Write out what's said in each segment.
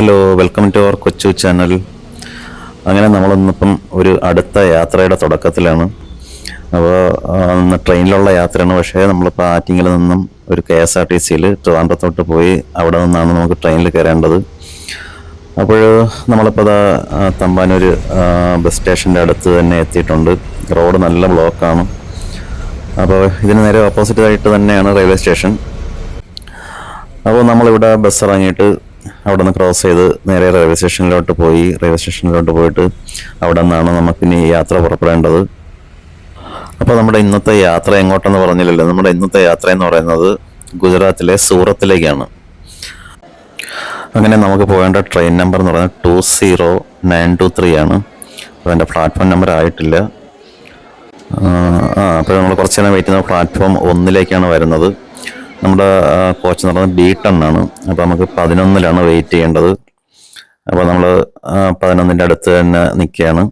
Hello welcome to our കൊച്ചു channel അങ്ങനെ നമ്മളിന്നിപ്പം ഒരു അടുത്ത യാത്രയുടെ തുടക്കത്തിലാണ്. അപ്പോൾ ട്രെയിനിലുള്ള യാത്രയാണ്. പക്ഷേ നമ്മളിപ്പോൾ ആറ്റിങ്ങിൽ നിന്നും ഒരു കെ എസ് ആർ ടി സിയിൽ ട്രിവാൻഡ്രത്തോട്ട് പോയി അവിടെ നിന്നാണ് നമുക്ക് ട്രെയിനിൽ കയറേണ്ടത്. അപ്പോൾ നമ്മളിപ്പോൾ അതാ തമ്പാനൂർ ബസ് സ്റ്റേഷന്റെ അടുത്ത് തന്നെ എത്തിയിട്ടുണ്ട്. റോഡ് നല്ല ബ്ലോക്കാണ്. അപ്പോൾ ഇതിന് നേരെ ഓപ്പോസിറ്റ് ആയിട്ട് തന്നെയാണ് റെയിൽവേ സ്റ്റേഷൻ അപ്പോൾ നമ്മളിവിടെ ബസ് ഇറങ്ങിയിട്ട് അവിടെ നിന്ന് ക്രോസ് ചെയ്ത് നേരെ റെയിൽവേ സ്റ്റേഷനിലോട്ട് പോയി. റെയിൽവേ സ്റ്റേഷനിലോട്ട് പോയിട്ട് അവിടെ നിന്നാണ് നമുക്കിനി യാത്ര പുറപ്പെടേണ്ടത്. അപ്പോൾ നമ്മുടെ ഇന്നത്തെ യാത്ര എങ്ങോട്ടെന്ന് പറഞ്ഞില്ലല്ലോ. നമ്മുടെ ഇന്നത്തെ യാത്ര എന്ന് പറയുന്നത് ഗുജറാത്തിലെ സൂറത്തിലേക്കാണ്. അങ്ങനെ നമുക്ക് പോകേണ്ട ട്രെയിൻ നമ്പർ എന്ന് പറയുന്നത് two zero nine two three ആണ്. അപ്പോൾ എന്റെ പ്ലാറ്റ്ഫോം നമ്പർ ആയിട്ടില്ല. ആ അപ്പോൾ നമ്മൾ കുറച്ച് നേരം വെയിറ്റ് ചെയ്യുന്ന പ്ലാറ്റ്ഫോം ഒന്നിലേക്കാണ് വരുന്നത്. നമ്മുടെ കോച്ച് എന്ന് പറയുന്നത് ബി ടെൻ ആണ്. അപ്പോൾ നമുക്ക് പതിനൊന്നിലാണ് വെയിറ്റ് ചെയ്യേണ്ടത്. അപ്പോൾ നമ്മൾ പതിനൊന്നിന്റെ അടുത്ത് തന്നെ നിൽക്കുകയാണ്.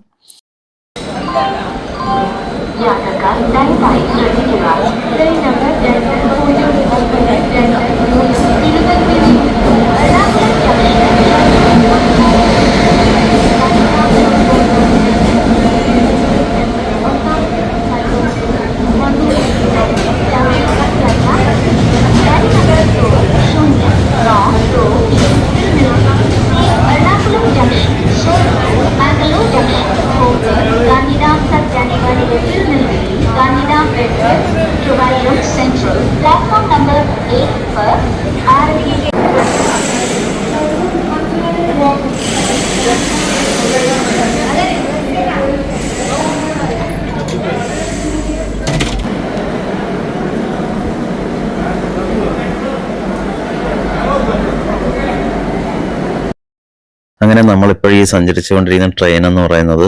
അങ്ങനെ നമ്മളിപ്പോൾ ഈ സഞ്ചരിച്ചുകൊണ്ടിരിക്കുന്ന ട്രെയിൻ എന്ന് പറയുന്നത്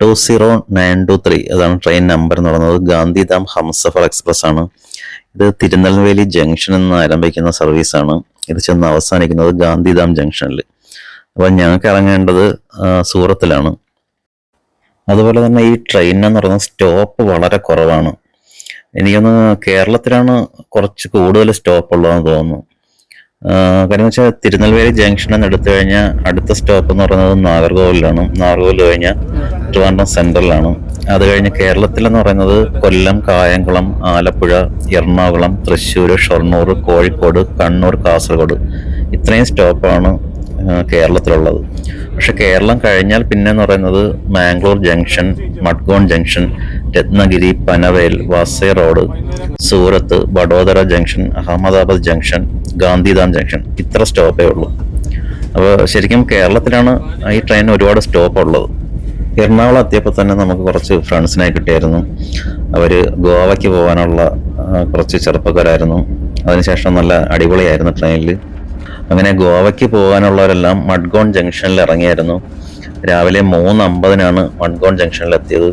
two zero nine two three അതാണ് ട്രെയിൻ നമ്പർ എന്ന് പറയുന്നത്. ഗാന്ധിധാം ഹംസഫർ എക്സ്പ്രസ് ആണ് ഇത് തിരുനെൽവേലി ജംഗ്ഷനിൽ നിന്ന് ആരംഭിക്കുന്ന സർവീസാണ് ഇത് ചെന്ന് അവസാനിക്കുന്നത് ഗാന്ധിധാം ജംഗ്ഷനിൽ അപ്പോൾ ഞങ്ങൾക്ക് ഇറങ്ങേണ്ടത് സൂറത്തിലാണ്. അതുപോലെ തന്നെ ഈ ട്രെയിൻ എന്ന് പറയുന്നത് സ്റ്റോപ്പ് വളരെ കുറവാണ്. എനിക്കൊന്ന് കേരളത്തിലാണ് കുറച്ച് കൂടുതൽ സ്റ്റോപ്പ് ഉള്ളതെന്ന് തോന്നുന്നു. കാര്യം വെച്ചാൽ തിരുനെൽവേലി ജംഗ്ഷൻ എന്ന് എടുത്തു കഴിഞ്ഞാൽ അടുത്ത സ്റ്റോപ്പ് എന്ന് പറയുന്നത് നാഗർകോവിലാണ്. നാഗർകോവിൽ കഴിഞ്ഞാൽ ട്രിവാൻഡ്രം സെൻട്രലാണ് അത് കഴിഞ്ഞ് കേരളത്തിലെന്ന് പറയുന്നത് കൊല്ലം കായംകുളം ആലപ്പുഴ എറണാകുളം തൃശ്ശൂർ ഷൊർണൂർ കോഴിക്കോട് കണ്ണൂർ കാസർഗോഡ് ഇത്രയും സ്റ്റോപ്പാണ് കേരളത്തിലുള്ളത്. പക്ഷെ കേരളം കഴിഞ്ഞാൽ പിന്നെ എന്ന് പറയുന്നത് Mangalore junction Madgaon junction Ratnagiri Panvel Vasai Road Surat Vadodara junction Ahmedabad junction Gandhidham junction ഇത്ര സ്റ്റോപ്പേ ഉള്ളൂ. അപ്പോൾ ശരിക്കും കേരളത്തിലാണ് ഈ ട്രെയിൻ ഒരുപാട് സ്റ്റോപ്പ് ഉള്ളത് എറണാകുളം എത്തിയപ്പോൾ തന്നെ നമുക്ക് കുറച്ച് ഫ്രണ്ട്സിനെ കിട്ടിയായിരുന്നു. അവർ ഗോവയ്ക്ക് പോകാനുള്ള കുറച്ച് ചെറുപ്പക്കാരായിരുന്നു. അതിനുശേഷം നല്ല അടിപൊളിയായിരുന്നു ട്രെയിനിൽ അങ്ങനെ ഗോവയ്ക്ക് പോകാനുള്ളവരെല്ലാം മഡ്ഗോൺ ജംഗ്ഷനിൽ ഇറങ്ങിയായിരുന്നു. രാവിലെ മൂന്ന് അമ്പതിനാണ് മഡ്ഗോൺ ജംഗ്ഷനിൽ എത്തിയത്.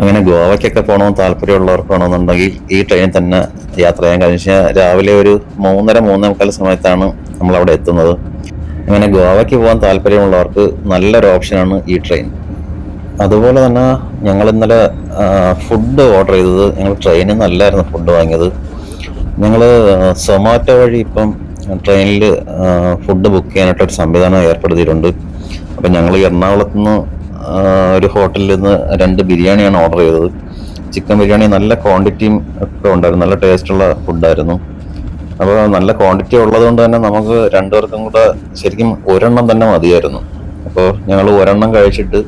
അങ്ങനെ ഗോവയ്ക്കൊക്കെ പോകണമെന്ന് താല്പര്യമുള്ളവർക്ക് വേണമെന്നുണ്ടെങ്കിൽ ഈ ട്രെയിൻ തന്നെ യാത്ര ചെയ്യാൻ കഴിഞ്ഞ രാവിലെ ഒരു മൂന്നര മൂന്നേ മുക്കാൽ സമയത്താണ് നമ്മൾ അവിടെ എത്തുന്നത്. അങ്ങനെ ഗോവയ്ക്ക് പോകാൻ താല്പര്യമുള്ളവർക്ക് നല്ലൊരു ഓപ്ഷനാണ് ഈ ട്രെയിൻ അതുപോലെ തന്നെ ഞങ്ങൾ ഇന്നലെ ഫുഡ് ഓർഡർ ചെയ്തത്. ഞങ്ങൾ ട്രെയിനിൽ നിന്നല്ലായിരുന്നു ഫുഡ് വാങ്ങിയത്. ഞങ്ങൾ സൊമാറ്റോ വഴി ഇപ്പം ട്രെയിനിൽ ഫുഡ് ബുക്ക് ചെയ്യാനായിട്ടൊരു സംവിധാനം ഏർപ്പെടുത്തിയിട്ടുണ്ട്. അപ്പം ഞങ്ങൾ എറണാകുളത്ത് നിന്ന് ഒരു ഹോട്ടലിൽ നിന്ന് രണ്ട് ബിരിയാണിയാണ് ഓർഡർ ചെയ്തത്. ചിക്കൻ ബിരിയാണി നല്ല ക്വാണ്ടിറ്റിയും ഒക്കെ ഉണ്ടായിരുന്നു. നല്ല ടേസ്റ്റുള്ള ഫുഡായിരുന്നു അപ്പോൾ നല്ല ക്വാണ്ടിറ്റി ഉള്ളതുകൊണ്ട് തന്നെ നമുക്ക് രണ്ടുപേർക്കും കൂടെ ശരിക്കും ഒരെണ്ണം തന്നെ മതിയായിരുന്നു. അപ്പോൾ ഞങ്ങൾ ഒരെണ്ണം കഴിച്ചിട്ട്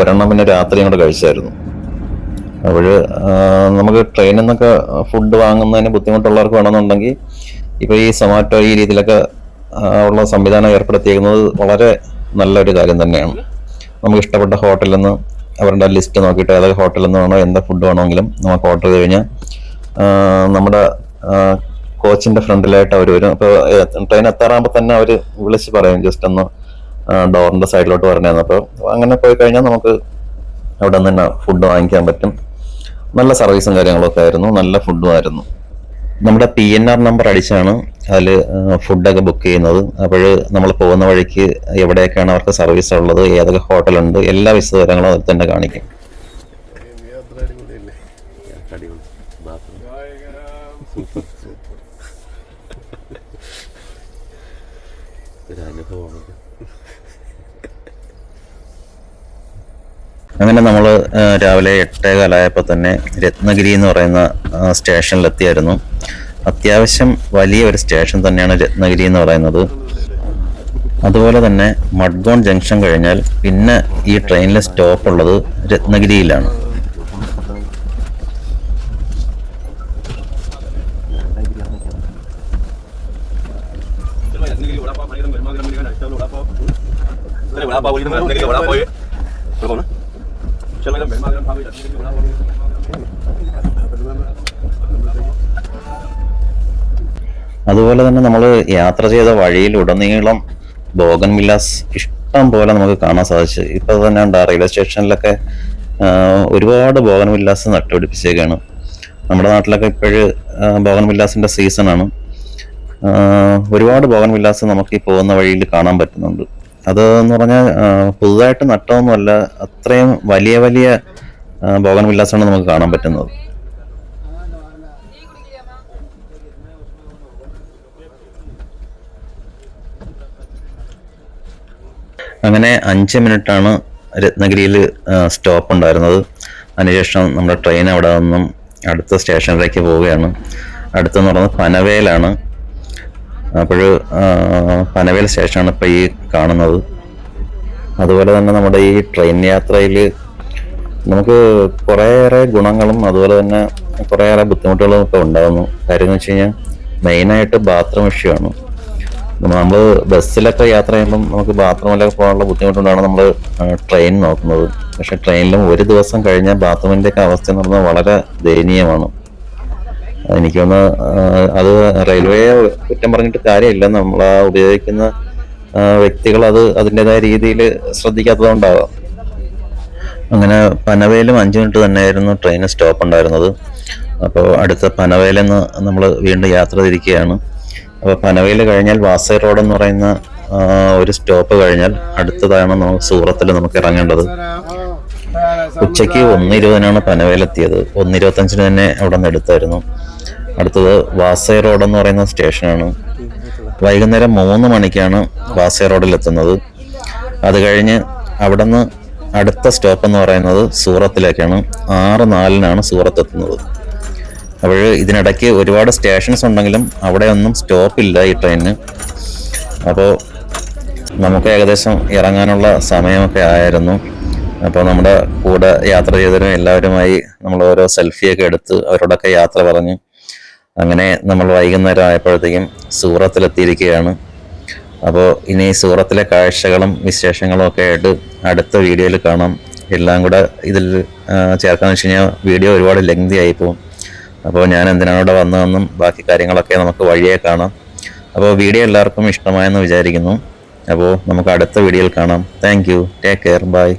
ഒരെണ്ണം പിന്നെ രാത്രി കൂടെ കഴിച്ചായിരുന്നു. അപ്പോൾ നമുക്ക് ട്രെയിനിൽ നിന്നൊക്കെ ഫുഡ് വാങ്ങുന്നതിന് ബുദ്ധിമുട്ടുള്ളവർക്ക് വേണമെന്നുണ്ടെങ്കിൽ ഇപ്പോൾ ഈ സൊമാറ്റോ ഈ രീതിയിലൊക്കെ ഉള്ള സംവിധാനം ഏർപ്പെടുത്തിയിരിക്കുന്നത് വളരെ നല്ലൊരു കാര്യം തന്നെയാണ്. നമുക്ക് ഇഷ്ടപ്പെട്ട ഹോട്ടലിൽ നിന്ന് അവരുടെ ലിസ്റ്റ് നോക്കിയിട്ട് ഏതൊക്കെ ഹോട്ടലിൽ നിന്ന് വേണോ എന്താ ഫുഡ് വേണമെങ്കിലും നമുക്ക് ഓർഡർ ചെയ്ത് കഴിഞ്ഞാൽ നമ്മുടെ കോച്ചിന്റെ ഫ്രണ്ടിലായിട്ട് അവർ വരും. അപ്പോൾ ട്രെയിൻ എത്താറാകുമ്പോൾ തന്നെ അവർ വിളിച്ച് പറയും ജസ്റ്റ് ഒന്ന് ഡോറിന്റെ സൈഡിലോട്ട് വരണേന്ന് അപ്പോൾ അങ്ങനെ പോയി കഴിഞ്ഞാൽ നമുക്ക് അവിടെ നിന്ന് തന്നെ ഫുഡ് വാങ്ങിക്കാൻ പറ്റും. നല്ല സർവീസും കാര്യങ്ങളൊക്കെ ആയിരുന്നു. നല്ല ഫുഡും ആയിരുന്നു. നമ്മുടെ പി എൻ ആർ നമ്പർ അടിച്ചാണ് അതിൽ ഫുഡൊക്കെ ബുക്ക് ചെയ്യുന്നത്. അപ്പോൾ നമ്മൾ പോകുന്ന വഴിക്ക് എവിടെയൊക്കെയാണ് അവർക്ക് സർവീസ് ഉള്ളത് ഏതൊക്കെ ഹോട്ടലുണ്ട് എല്ലാ വിശദവിവരങ്ങളും അതിൽ തന്നെ കാണിക്കും. സൂപ്പർ അങ്ങനെ നമ്മൾ രാവിലെ എട്ടേ കാലായപ്പോൾ തന്നെ രത്നഗിരി എന്ന് പറയുന്ന സ്റ്റേഷനിലെത്തിയായിരുന്നു. അത്യാവശ്യം വലിയ ഒരു സ്റ്റേഷൻ തന്നെയാണ് രത്നഗിരി എന്ന് പറയുന്നത്. അതുപോലെ തന്നെ മഡ്ഗോൺ ജംഗ്ഷൻ കഴിഞ്ഞാൽ പിന്നെ ഈ ട്രെയിനിലെ സ്റ്റോപ്പ് ഉള്ളത് രത്നഗിരിയിലാണ്. അതുപോലെ തന്നെ നമ്മൾ യാത്ര ചെയ്ത വഴിയിലുടനീളം ബോഗൻ വില്ലാസ് ഇഷ്ടം പോലെ നമുക്ക് കാണാൻ സാധിച്ചു. ഇപ്പൊ തന്നെ ഉണ്ട്. റെയിൽവേ സ്റ്റേഷനിലൊക്കെ ഒരുപാട് ബോഗൻ വില്ലാസ് നട്ടുപിടിപ്പിച്ചേക്കാണ്. നമ്മുടെ നാട്ടിലൊക്കെ ഇപ്പോഴ് ബോഗൻ വില്ലാസിന്റെ സീസണാണ്. ഒരുപാട് ബോഗൻ വില്ലാസ് നമുക്ക് ഈ പോകുന്ന വഴിയിൽ കാണാൻ പറ്റുന്നുണ്ട്. അത് എന്ന് പറഞ്ഞാൽ പുതുതായിട്ട് നട്ടതൊന്നുമല്ല അത്രയും വലിയ വലിയ ബോഗൻ നമുക്ക് കാണാൻ പറ്റുന്നത്. അങ്ങനെ അഞ്ച് മിനിറ്റാണ് രത്നഗിരിയിൽ സ്റ്റോപ്പ് ഉണ്ടായിരുന്നത്. അതിനുശേഷം നമ്മുടെ ട്രെയിൻ അവിടെ നിന്നും അടുത്ത സ്റ്റേഷനിലേക്ക് പോവുകയാണ്. അടുത്തെന്ന് പറയുന്നത് പനവേലാണ്. അപ്പോൾ പനവേൽ സ്റ്റേഷനാണ് ഇപ്പോൾ ഈ കാണുന്നത്. അതുപോലെ തന്നെ നമ്മുടെ ഈ ട്രെയിൻ യാത്രയിൽ നമുക്ക് കുറേയേറെ ഗുണങ്ങളും അതുപോലെ തന്നെ കുറേയേറെ ബുദ്ധിമുട്ടുകളും ഒക്കെ ഉണ്ടാകുന്നു കാര്യം എന്ന് വെച്ച് കഴിഞ്ഞാൽ മെയിനായിട്ട് ബാത്റൂം ഇഷ്യൂ ആണ്. നമ്മൾ ബസ്സിലൊക്കെ യാത്ര ചെയ്യുമ്പം നമുക്ക് ബാത്റൂമിലൊക്കെ പോകാനുള്ള ബുദ്ധിമുട്ടുകൊണ്ടാണ് നമ്മൾ ട്രെയിൻ നോക്കുന്നത്. പക്ഷെ ട്രെയിനിലും ഒരു ദിവസം കഴിഞ്ഞാൽ ബാത്റൂമിന്റെയൊക്കെ അവസ്ഥ എന്ന് പറഞ്ഞാൽ വളരെ ദയനീയമാണ്. എനിക്ക് തോന്നുന്നു അത് റെയിൽവേയെ കുറ്റം പറഞ്ഞിട്ട് കാര്യമില്ല. നമ്മൾ ആ ഉപയോഗിക്കുന്ന വ്യക്തികൾ അത് അതിന്റെതായ രീതിയിൽ ശ്രദ്ധിക്കാത്തതുകൊണ്ടാവാം. അങ്ങനെ പനവേലും അഞ്ച് മിനിറ്റ് തന്നെയായിരുന്നു ട്രെയിൻ സ്റ്റോപ്പ് ഉണ്ടായിരുന്നത്. അപ്പോൾ അടുത്ത പനവേലെന്ന് നമ്മൾ വീണ്ടും യാത്ര തിരിക്കുകയാണ്. അപ്പോൾ പനവേൽ കഴിഞ്ഞാൽ വാസൈ റോഡ് എന്ന് പറയുന്ന ഒരു സ്റ്റോപ്പ് കഴിഞ്ഞാൽ അടുത്തതാണ് നമുക്ക് സൂറത്തിൽ നമുക്ക് ഇറങ്ങേണ്ടത്. ഉച്ചയ്ക്ക് ഒന്ന് ഇരുപതിനാണ് പനവേലെത്തിയത്. ഒന്ന് ഇരുപത്തഞ്ചിന് തന്നെ അവിടെ നിന്ന് എടുത്തായിരുന്നു. അടുത്തത് വാസൈ റോഡ് എന്ന് പറയുന്ന സ്റ്റേഷനാണ്. വൈകുന്നേരം മൂന്ന് മണിക്കാണ് വാസൈ റോഡിൽ എത്തുന്നത്. അത് കഴിഞ്ഞ് അവിടെ നിന്ന് അടുത്ത സ്റ്റോപ്പ് എന്ന് പറയുന്നത് സൂറത്തിലേക്കാണ്. ആറ് നാലിനാണ് സൂറത്ത് എത്തുന്നത്. അപ്പോൾ ഇതിനിടയ്ക്ക് ഒരുപാട് സ്റ്റേഷൻസ് ഉണ്ടെങ്കിലും അവിടെ ഒന്നും സ്റ്റോപ്പില്ല ഈ ട്രെയിനിന് അപ്പോൾ നമുക്ക് ഏകദേശം ഇറങ്ങാനുള്ള സമയമൊക്കെ ആയിരുന്നു. അപ്പോൾ നമ്മുടെ കൂടെ യാത്ര ചെയ്തവരും എല്ലാവരുമായി നമ്മൾ ഓരോ സെൽഫിയൊക്കെ എടുത്ത് അവരോടൊക്കെ യാത്ര പറഞ്ഞു. അങ്ങനെ നമ്മൾ വൈകുന്നേരം ആയപ്പോഴത്തേക്കും സൂറത്തിലെത്തിയിരിക്കുകയാണ്. അപ്പോൾ ഇനി സൂറത്തിലെ കാഴ്ചകളും വിശേഷങ്ങളും ഒക്കെ ആയിട്ട് അടുത്ത വീഡിയോയിൽ കാണാം. എല്ലാം കൂടെ ഇതിൽ ചേർക്കാന്ന് വെച്ച് കഴിഞ്ഞാൽ വീഡിയോ ഒരുപാട് ലെങ്തി ആയി പോകും. അപ്പോൾ ഞാൻ എന്തിനാണ് ഇവിടെ വന്നതെന്നും ബാക്കി കാര്യങ്ങളൊക്കെ നമുക്ക് വഴിയെ കാണാം. അപ്പോൾ വീഡിയോ എല്ലാവർക്കും ഇഷ്ടമായെന്ന് വിചാരിക്കുന്നു. അപ്പോൾ നമുക്ക് അടുത്ത വീഡിയോയിൽ കാണാം. Thank take care bye